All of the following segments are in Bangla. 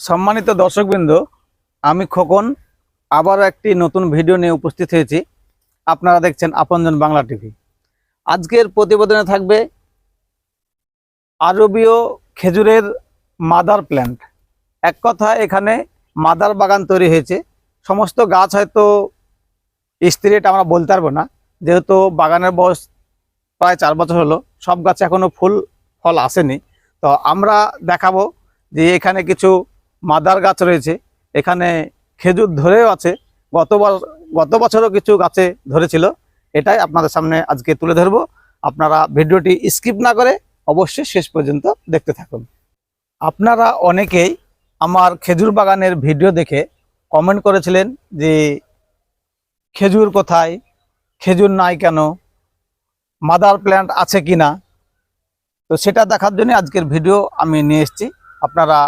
সম্মানিত দর্শকবৃন্দ, আমি খোকন। আবারও একটি নতুন ভিডিও নিয়ে উপস্থিত হয়েছি। আপনারা দেখছেন আপনজন বাংলা টিভি। আজকের প্রতিবেদনে থাকবে আরবীয় খেজুরের মাদার প্ল্যান্ট। এক কথা, এখানে মাদার বাগান তৈরি হয়েছে। সমস্ত গাছ হয়তো স্ত্রীটা আমরা বলতে পারব না। যেহেতু বাগানের বয়স প্রায় চার বছর হলো, সব গাছে এখনও ফুল, ফল আসেনি। তো আমরা দেখাবো যে এখানে কিছু মাদার গাছ রয়েছে, এখানে খেজুর ধরেও আছে গত গত বছরও কিছু গাছে ধরেছিল, এটাই আপনাদের সামনে আজকে তুলে ধরবো। আপনারা ভিডিওটি স্কিপ না করে অবশ্যই শেষ পর্যন্ত দেখতে থাকুন। আপনারা অনেকেই আমার খেজুর বাগানের ভিডিও দেখে কমেন্ট করেছিলেন যে, খেজুর কোথায়, খেজুর নাই কেন, মাদার প্ল্যান্ট আছে কি না তো সেটা দেখার জন্য আজকের ভিডিও আমি নিয়ে এসেছি। আপনারা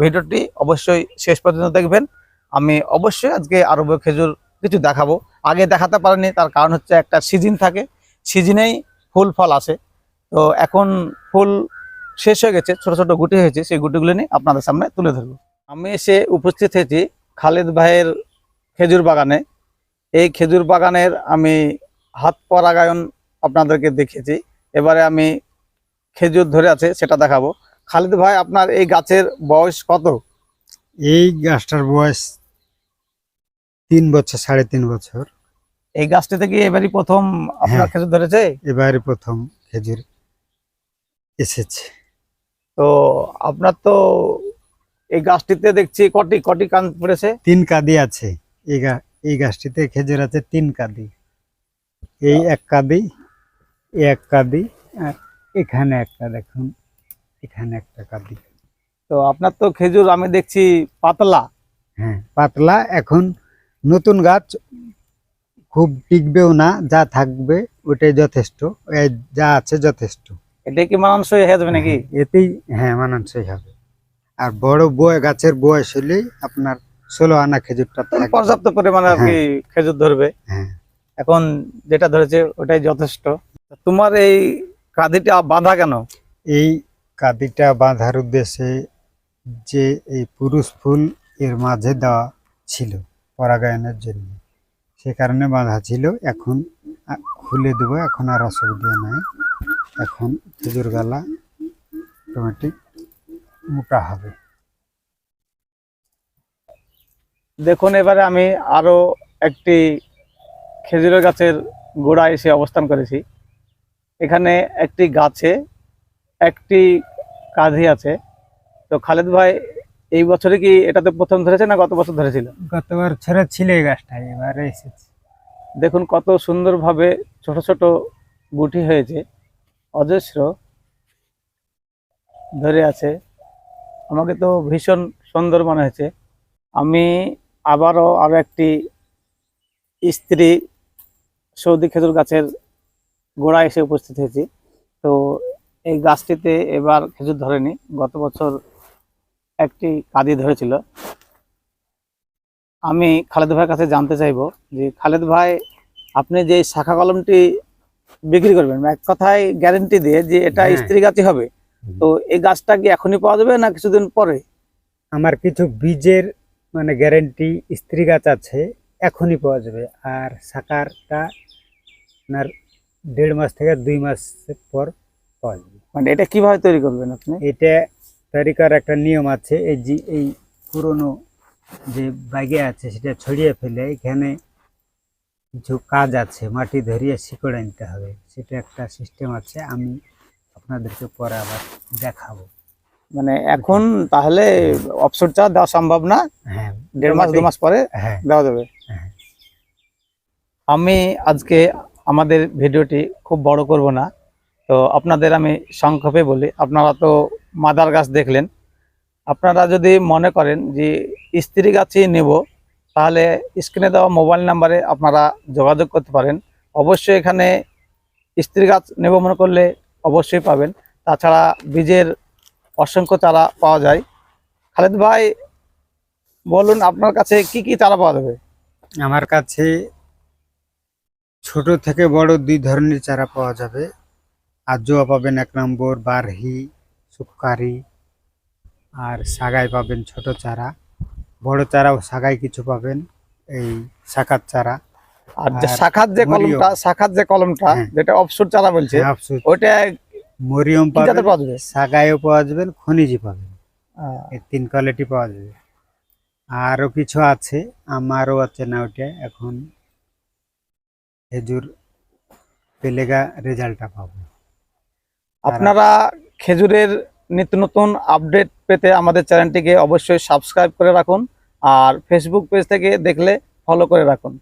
ভিডিওটি অবশ্যই শেষ পর্যন্ত দেখবেন। আমি অবশ্যই আজকে আরব খেজুর কিছু দেখাবো। আগে দেখাতে পারিনি, তার কারণ হচ্ছে একটা সিজন থাকে। সিজনেই ফুল ফল আসে। তো এখন ফুল শেষ হয়ে গেছে, ছোট ছোট গুটি হয়েছে, সেই গুটিগুলো নিয়ে আপনাদের সামনে তুলে ধরবো। আমি এসে উপস্থিত হয়েছি খালেদ ভাইয়ের খেজুর বাগানে। এই খেজুর বাগানের আমি হাত পরাগায়ন আপনাদেরকে দেখিয়েছি। এবারে আমি খেজুর ধরে আছে, সেটা দেখাবো। খালিদ ভাই আপনার এই গাছের বয়স কত? এই গাছটার বয়স তিন বছর সাড়ে তিন বছর। এই গাছটি থেকে এবারই প্রথম আপনার হ্যাঁ। খেজুর ধরেছে? এবারই প্রথম খেজুর এসেছে। তো আপনার তো এই গাছটিতে দেখছি কটি কটি কান পড়েছে? তিন কাঁদি আছে। এই গা এই গাছটিতে খেজুর আছে তিন কাঁদি। এই এক কাঁদি এক কাঁদি এখানে একটা দেখুন। এখানে একটা কাদি তো আপনার তো খেজুর আমি দেখছি পাতলা। হ্যাঁ পাতলা এখন নতুন গাছ খুব টিকবেও না যা থাকবে ওটাই যথেষ্ট যা আছে যথেষ্ট। এটা কি মানানসই হয়ে যাবে নাকি? হ্যাঁ, এতেই হ্যাঁ মানানসই হবে। আর বড় বয় গাছের বয়স হলেই আপনার ষোলো আনা খেজুরটা পর্যাপ্ত পরিমাণে আর কি খেজুর ধরবে। হ্যাঁ। এখন যেটা ধরেছে ওটাই যথেষ্ট। তোমার এই কাঁধিটা বাঁধা কেন? এই কাদিটা বাঁধার উদ্দেশ্যে যে এই পুরুষ ফুল এর মাঝে দেওয়া ছিল পরাগায়নের জন্য। সে কারণে বাঁধা ছিল, এখন খুলে দেবো, এখন আর অসুবিধা নাই। এখন খেজুর গালা অটোমেটিক মোটা হবে। দেখুন, এবারে আমি আরও একটি খেজুরের গাছের গোড়ায় এসে অবস্থান করেছি। এখানে একটি গাছে একটি কাঁধি আছে। তো খালেদ ভাই এই বছরে কি এটাতে প্রথম ধরেছে না গত বছর ধরেছিল? গতবার ছেড়ে ছিল এই গাছটা এবারে এসেছে। দেখুন কত সুন্দরভাবে ছোট ছোট গুটি হয়েছে অজস্র ধরে আছে। আমাকে তো ভীষণ সুন্দর মনে হয়েছে। আমি আবারও আরও একটি স্ত্রী সৌদি খেজুর গাছের গোড়ায় এসে উপস্থিত হয়েছি। তো এই গাছটিতে এবার খেজুর ধরেনি। গত বছর একটি কাঁদি ধরেছিল। আমি খালেদ ভাইয়ের কাছে জানতে চাইব যে খালেদ ভাই আপনি যে শাখা কলমটি বিক্রি করবেন এক কথায় গ্যারেন্টি দিয়ে যে এটা হ্যাঁ। স্ত্রী গাছই হবে তো এই গাছটা কি এখনই পাওয়া যাবে না কিছুদিন পরে? আমার কিছু বীজের মানে গ্যারেন্টি স্ত্রী গাছ আছে এখনই পাওয়া যাবে। আর শাখারটা আপনার দেড় মাস থেকে দুই মাস পর পাওয়া যাবে। মানে এটা কীভাবে তৈরি করবেন আপনি? এটা তৈরি করার একটা নিয়ম আছে এই যে এই পুরনো যে বাগে আছে সেটা ছড়িয়ে ফেলে এখানে কিছু কাজ আছে মাটি ধরিয়ে শিকড়ে নিতে হবে সেটা একটা সিস্টেম আছে আমি আপনাদেরকে পরে আবার দেখাবো। মানে এখন তাহলে অপসর চা দেওয়া সম্ভব না? হ্যাঁ। দেড় মাস দু মাস পরে হ্যাঁ। দেওয়া যাবে? হ্যাঁ। আমি আজকে আমাদের ভিডিওটি খুব বড় করব না তো আপনাদের আমি সংক্ষেপে বলি, আপনারা তো মাদার গাছ দেখলেন। আপনারা যদি মনে করেন যে স্ত্রী গাছই নেব, তাহলে স্ক্রিনে দেওয়া মোবাইল নাম্বারে আপনারা যোগাযোগ করতে পারেন। অবশ্যই এখানে স্ত্রী গাছ নেব মনে করলে অবশ্যই পাবেন। তাছাড়া বীজের অসংখ্য চারা পাওয়া যায়। খালেদ ভাই, বলুন আপনার কাছে কি কি চারা পাওয়া যাবে? আমার কাছে ছোট থেকে বড় দুই ধরনের চারা পাওয়া যাবে। আজোয়া পাবেন এক নম্বর বারহি সুকারি আর সাগায় পাবেন ছোট চারা। বড় চারাও সাগায় কিছু পাবেন এই শাকার চারা। আর যে শাখার যে। কলমটা শাখার যে কলমটা হ্যাঁ। যেটা অফসুট চারা বলছে আফসোস ওইটা মরিয়ম পাবেন সাগায়ও পাওয়া যাবেন খনিজি পাবেন। এই তিন কোয়ালিটি পাওয়া যাবে। আরও কিছু আছে আমারও আছে না ওটা এখন খেজুর পেলেগা রেজাল্টটা পাবো। আপনারা খেজুরের নিত্য নতুন আপডেট পেতে আমাদের চ্যানেলটিকে অবশ্যই সাবস্ক্রাইব করে রাখুন আর ফেসবুক পেজ থেকে দেখলে ফলো করে রাখুন।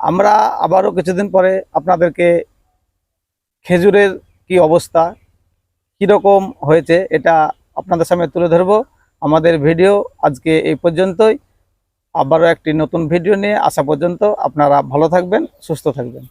আমরা আবারও কিছুদিন পরে আপনাদেরকে খেজুরের কি অবস্থা কীরকম হয়েছে এটা আপনাদের সামনে তুলে ধরবো। আমাদের ভিডিও আজকে এই পর্যন্তই। আবারও একটি নতুন ভিডিও নিয়ে আসা পর্যন্ত আপনারা ভালো থাকবেন, সুস্থ থাকবেন।